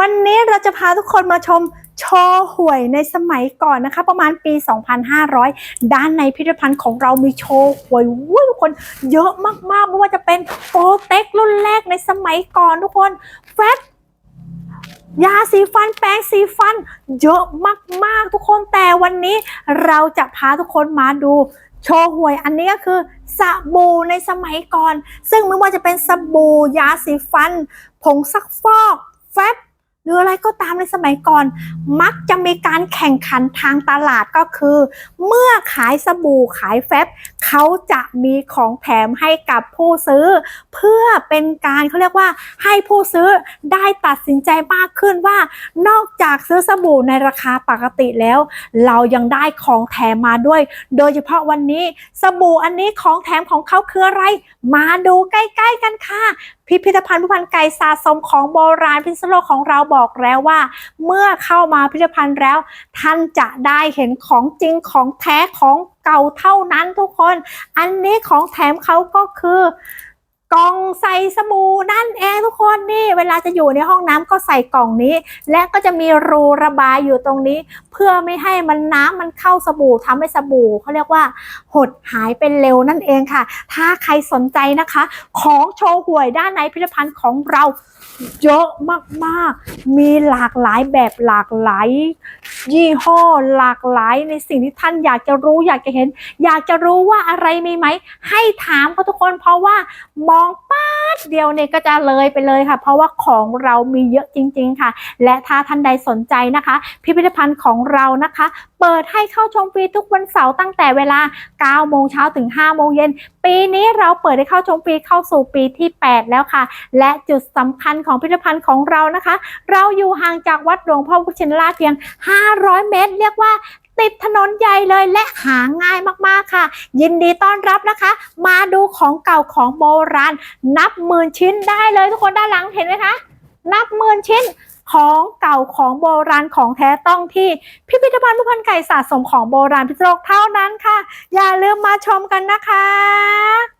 วันนี้เราจะพาทุกคนมาชมโชว์หวยในสมัยก่อนนะคะ ประมาณปี 2500 ด้านในพิพิธภัณฑ์ของเรามีโชว์หวยวุ้ยทุกคนเยอะมากๆไม่ว่าจะเป็นโปเต็กรุ่นแรกในสมัยก่อนทุกคนแฟบยาสีฟันแปรงสีฟัน เยอะมากๆทุกคนแต่วันนี้เราจะพาทุกคนมาดูโชว์หวยอันนี้ก็คือสบู่ในสมัยก่อน ซึ่งไม่ว่าจะเป็นสบู่ยาสีฟัน ผงซักฟอกแฟบ หรืออะไรก็ตามในสมัยก่อน มักจะมีการแข่งขันทางตลาดก็คือ เมื่อขายสบู่ขายแฟบเขาจะมีของแถมให้กับผู้ซื้อ เพื่อเป็นการเขาเรียกว่าให้ผู้ซื้อได้ตัดสินใจมากขึ้นว่า นอกจากซื้อสบู่ในราคาปกติแล้ว เรายังได้ของแถมมาด้วย โดยเฉพาะวันนี้สบู่อันนี้ของแถมของเขาคืออะไร มาดูใกล้ ๆกันค่ะพิพิธภัณฑ์ผู้พันไก่สะสมของโบราณพิษโลกของเราบอกแล้วว่า เมื่อเข้ามาพิพิธภัณฑ์แล้ว ท่านจะได้เห็นของจริงของแท้ของเก่าเท่านั้นทุกคน อันนี้ของแถมเขาก็คือ กล่องใส่สบู่นั่นเองทุกคนนี่ เวลาจะอยู่ในห้องน้ำก็ใส่กล่องนี้ และก็จะมีรูระบายอยู่ตรงนี้ เพื่อไม่ให้มันน้ำมันเข้าสบู่ทำให้สบู่เขาเรียกว่า หดหายเป็นเร็วนั่นเองค่ะ ถ้าใครสนใจนะคะ ของโชว์หวยด้านในพิพิธภัณฑ์ของเราเยอะมากๆ มีหลากหลายแบบหลากหลาย ยี่ห้อหลากหลายในสิ่งที่ท่านอยากจะรู้อยากจะเห็น อยากจะรู้ว่าอะไรมีไหม ให้ถามเขาทุกคนเพราะว่ามองป๊าดเดียวเนี่ยก็จะเลยไปเลยค่ะ เพราะว่าของเรามีเยอะจริง ๆ ค่ะ และถ้าท่านใดสนใจนะคะ พิพิธภัณฑ์ของเรานะคะ เปิดให้เข้าชมฟรีทุกวันเสาร์ตั้งแต่เวลา 9 โมงเช้าถึง 5 โมงเย็น ปีนี้เราเปิดให้เข้าชมฟรีเข้าสู่ปีที่ 8 แล้วค่ะ และจุดสำคัญของพิพิธภัณฑ์ของเรานะคะ เราอยู่ห่างจากวัดหลวงพ่อพุชินราชเพียง 500 เมตร เรียกว่า ติดถนนใหญ่เลยและหาง่ายมากๆค่ะ ยินดีต้อนรับนะคะ มาดูของเก่าของโบราณ นับหมื่นชิ้นได้เลยทุกคนด้านหลังเห็นไหมคะ นับหมื่นชิ้นของเก่าของโบราณของแท้ต้องที่พิพิธภัณฑ์ผู้พันไก่สะสมของโบราณพิศโลกเท่านั้นค่ะ อย่าลืมมาชมกันนะคะ